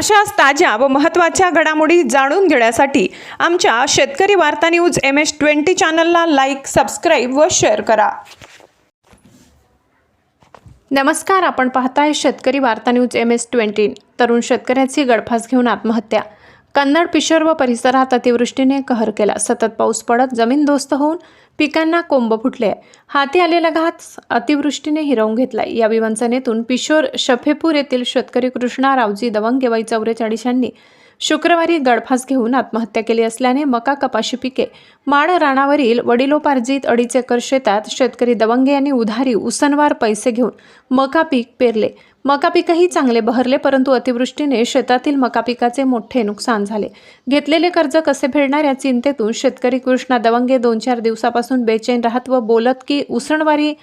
अशाच ताज्या व महत्त्वाच्या घडामोडी जाणून घेण्यासाठी आमच्या शेतकरी वार्ता न्यूज एम एस ट्वेंटी चॅनलला लाईक सबस्क्राईब व शेअर करा. नमस्कार आपण पाहताय शेतकरी वार्ता न्यूज एम एस ट्वेंटी. तरुण शेतकऱ्याची गळफास घेऊन आत्महत्या. कन्नड पिशोर व परिसरात अतिवृष्टीने कहर केला. सतत पाऊस पडत जमीनदोस्त होऊन पिकांना कोंब फुटले. हाती आलेला घात अतिवृष्टीने हिरावून घेतला या विवंचनेतून पिशोर शफेपूर येथील शेतकरी कृष्णा रावजी दवंगे वय चौवेचाळीस यांनी शुक्रवारी गळफास घेऊन आत्महत्या केली असल्याने मका कपाशी पिके. माड राणावरील वडिलोपार्जित अडीच एकर शेतात शेतकरी दवंगे यांनी उधारी उसनवार पैसे घेऊन मका पीक पेरले. मका पिकही चांगले बहरले परंतु अतिवृष्टीने शेतातील मका पिकाचे मोठे नुकसान झाले. घेतलेले कर्ज कसे फेडणार या चिंतेतून शेतकरी कृष्णा दवंगे दोन चार दिवसापासून बेचैन राहत व बोलत की उसणवारी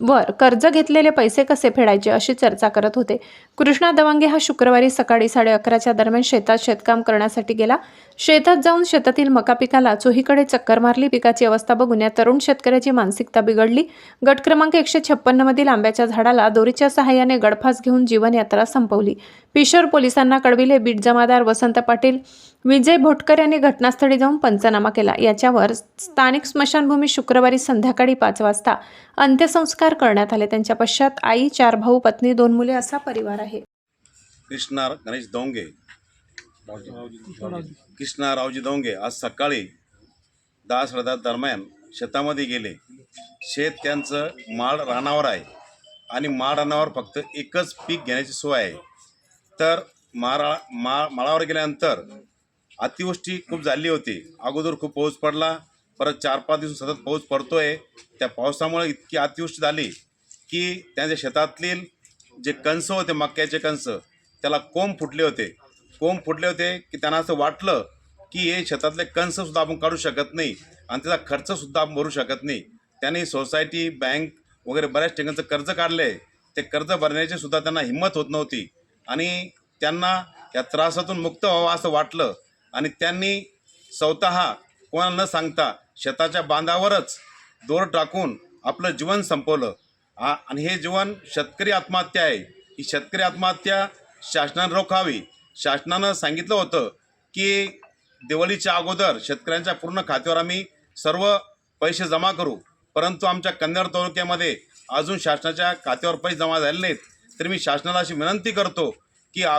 वर कर्ज घेतलेले पैसे कसे फेडायचे अशी चर्चा करत होते. कृष्णा दवांगे हा शुक्रवारी सकाळी साडे अकराच्या दरम्यान शेतात शेतकाम करण्यासाठी गेला. शेतात जाऊन शेतातील मका पिकाला चोहीकडे चक्कर मारली. पिकाची अवस्था बघून या तरुण शेतकऱ्याची मानसिकता बिघडली. गट क्रमांक एकशे छप्पन्न मधील आंब्याच्या झाडाला दोरीच्या सहाय्याने गडफास घेऊन जीवनयात्रा संपवली. पिशोर पोलिसांना कळविले बीट जमादार वसंत पाटील. विजय भोटकर यांनी घटनास्थळी जाऊन पंचनामा केला. याच्यावर स्थानिक स्मशानभूमी शुक्रवारी संध्याकाळी पाच वाजता अंत्यसंस्कार करण्यात आले. त्यांच्या पश्चात आई चार भाऊ पत्नी दोन मुले असा परिवार आहे. कृष्णार गणेश दोंगे कृष्णा रावजी दौंगे आज सकाळी दहा साडेदहा दरम्यान शेतामध्ये गेले. शेत त्यांचं माळ रानावर आहे आणि माळ रानावर फक्त एकच पीक घेण्याची सोय आहे. तर मारा मा माळावर गेल्यानंतर अतिवृष्टी खूप झाली होती. अगोदर खूप पाऊस पडला. परत चार पाच दिवस सतत पाऊस पडतोय. त्या पावसामुळे इतकी अतिवृष्टी झाली की त्यांच्या शेतातील जे कंस होते मक्याचे कंस त्याला कोंब फुटले होते. कोंब फुटले होते की त्यांना असं वाटलं की हे शेतातले कंससुद्धा आपण काढू शकत नाही आणि त्याचा खर्चसुद्धा आपण भरू शकत नाही. त्यांनी सोसायटी बँक वगैरे बऱ्याच ठिकाणचं कर्ज काढले. ते कर्ज भरण्याची सुद्धा त्यांना हिंमत होत नव्हती. आणि त्यांना या त्रासातून मुक्त व्हावं असं वाटलं. आणि त्यांनी स्वतः कोणाला न सांगता शेताच्या बांधावरच दोर टाकून आपलं जीवन संपवलं. आ आणि हे जीवन शेतकरी आत्महत्या आहे. ही शेतकरी आत्महत्या शासनानं रोखावी. शासनानं सांगितलं होतं की दिवाळीच्या अगोदर शेतकऱ्यांच्या पूर्ण खात्यावर आम्ही सर्व पैसे जमा करू. परंतु आमच्या कन्नड तालुक्यामध्ये अजून शासनाच्या खात्यावर पैसे जमा झाले नाहीत. तर मी शासनाला अशी विनंती करतो की आ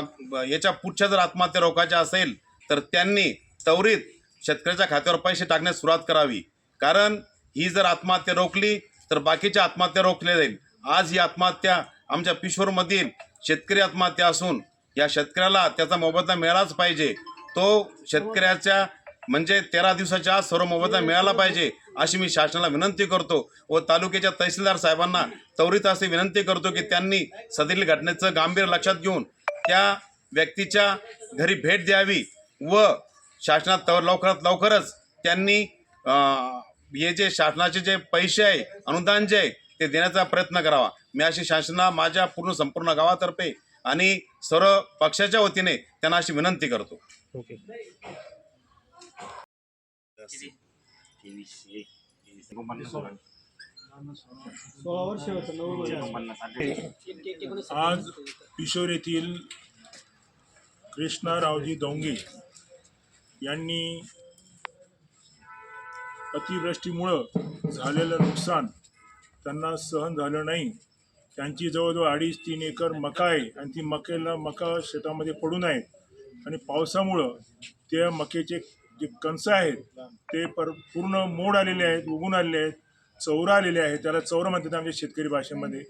याच्या पुढच्या जर आत्महत्या रोखायच्या असेल तर त्यांनी त्वरित शेतकऱ्याच्या खात्यावर पैसे टाकण्यास सुरुवात करावी. कारण ही जर आत्महत्या रोखली तर बाकीच्या आत्महत्या रोखल्या जाईल. आज ही आत्महत्या आमच्या पिशोरमधील शेतकरी आत्महत्या असून या शेतकऱ्याला त्याचा मोबदला मिळालाच पाहिजे. तो शेतकऱ्याच्या म्हणजे तेरा दिवसाच्या आज सर्व मोबदला मिळाला पाहिजे अशी मी शासनाला विनंती करतो व तालुक्याच्या तहसीलदार साहेबांना त्वरित अशी विनंती करतो की त्यांनी सदरील घटनेचं गांभीर्य लक्षात घेऊन त्या व्यक्तीच्या घरी भेट द्यावी व शासनात तवर लवकरात लवकरच त्यांनी हे जे शासनाचे जे पैसे आहे अनुदान जे आहे ते देण्याचा प्रयत्न करावा. मी अशी शासना माझ्या पूर्ण संपूर्ण गावातर्फे आणि सर्व पक्षाच्या वतीने त्यांना अशी विनंती करतो. आज किशोर येथील कृष्णा रावजी दोंगे यांनी अतिवृष्टीमुळं झालेलं नुकसान त्यांना सहन झालं नाही. त्यांची जवळजवळ अडीच तीन एकर मका आहे आणि ती मकेला मका शेतामध्ये पडून आहे आणि पावसामुळं त्या मकेचे जे कणस आहेत ते पर पूर्ण मोड आलेले आहेत उगून आलेले आहेत चौरा आलेले आहेत. त्याला चौरा म्हणतात आमच्या शेतकरी भाषेमध्ये.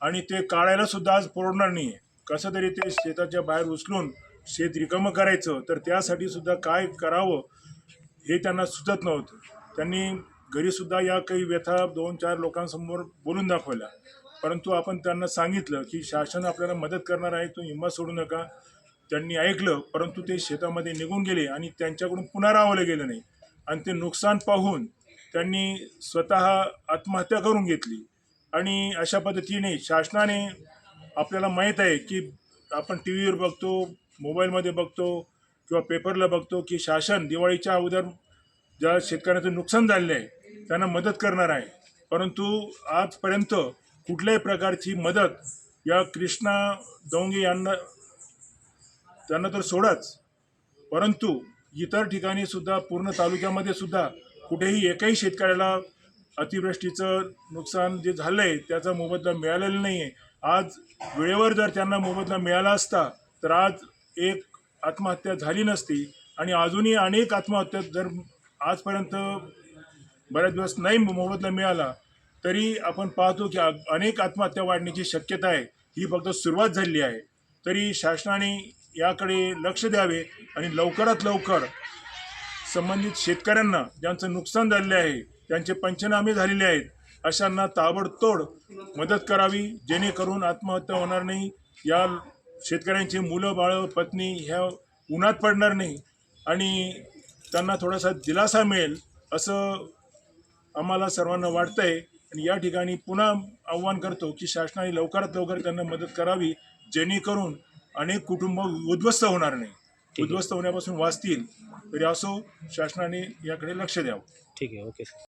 आणि ते काढायला सुद्धा आज परवडणार नाही आहे कसं तरी ते शेताच्या बाहेर उचलून शेत रिकामं करायचं तर त्यासाठी सुद्धा काय करावं हे त्यांना सुचत नव्हतं. त्यांनी घरीसुद्धा या काही व्यथा दोन चार लोकांसमोर बोलून दाखवल्या. परंतु आपण त्यांना सांगितलं की शासन आपल्याला मदत करणार आहे तो हिंमत सोडू नका. त्यांनी ऐकलं परंतु ते शेतामध्ये निघून गेले आणि त्यांच्याकडून पुन्हा रावलं गेलं नाही. आणि ते नुकसान पाहून त्यांनी स्वतः आत्महत्या करून घेतली. आणि अशा पद्धतीने शासनाने आपल्याला माहीत आहे की आपण टी व्हीवर बघतो मोबाईलमध्ये बघतो किंवा पेपरला बघतो की शासन दिवाळीच्या अगोदर ज्या शेतकऱ्यांचं नुकसान झालेलं आहे त्यांना मदत करणार आहे. परंतु आजपर्यंत कुठल्याही प्रकारची मदत या कृष्णा दोंगे यांना त्यांना तर सोडाच. परंतु इतर ठिकाणी सुद्धा पूर्ण तालुक्यामध्ये सुद्धा कुठेही एकही शेतकऱ्याला अतिवृष्टीचं नुकसान जे झालं आहे त्याचा मोबदला मिळालेला नाही आहे आज वेळेवर जर त्यांना मोबदला मिळाला असता तर आज एक आत्महत्या झाली नसती आणि अजूनही अनेक आत्महत्या जर आजपर्यंत बऱ्याच दिवस नाही मोबदला मिळाला तरी आपण पाहतो की अनेक आत्महत्या वाढण्याची शक्यता आहे. ही फक्त सुरुवात झाली आहे. तरी शासनाने याकडे लक्ष द्यावे आणि लवकरात लवकर संबंधित शेतकऱ्यांना ज्यांचं नुकसान झालेले आहे त्यांचे पंचनामे झालेले आहेत अशांना ताबडतोड मदत करावी जेणेकरून आत्महत्या होणार नाही. या शेतकऱ्यांची मुलं बाळं पत्नी ह्या उन्हात पडणार नाही आणि त्यांना थोडासा दिलासा मिळेल असं आम्हाला सर्वांना वाटतंय. आणि या ठिकाणी पुन्हा आव्हान करतो की शासनाने लवकरात लवकर त्यांना मदत करावी जेणेकरून अनेक कुटुंब उद्ध्वस्त होणार नाही. उद्ध्वस्त होण्यापासून वाचतील. तरी असो शासनाने याकडे लक्ष द्यावं. ठीक आहे. ओके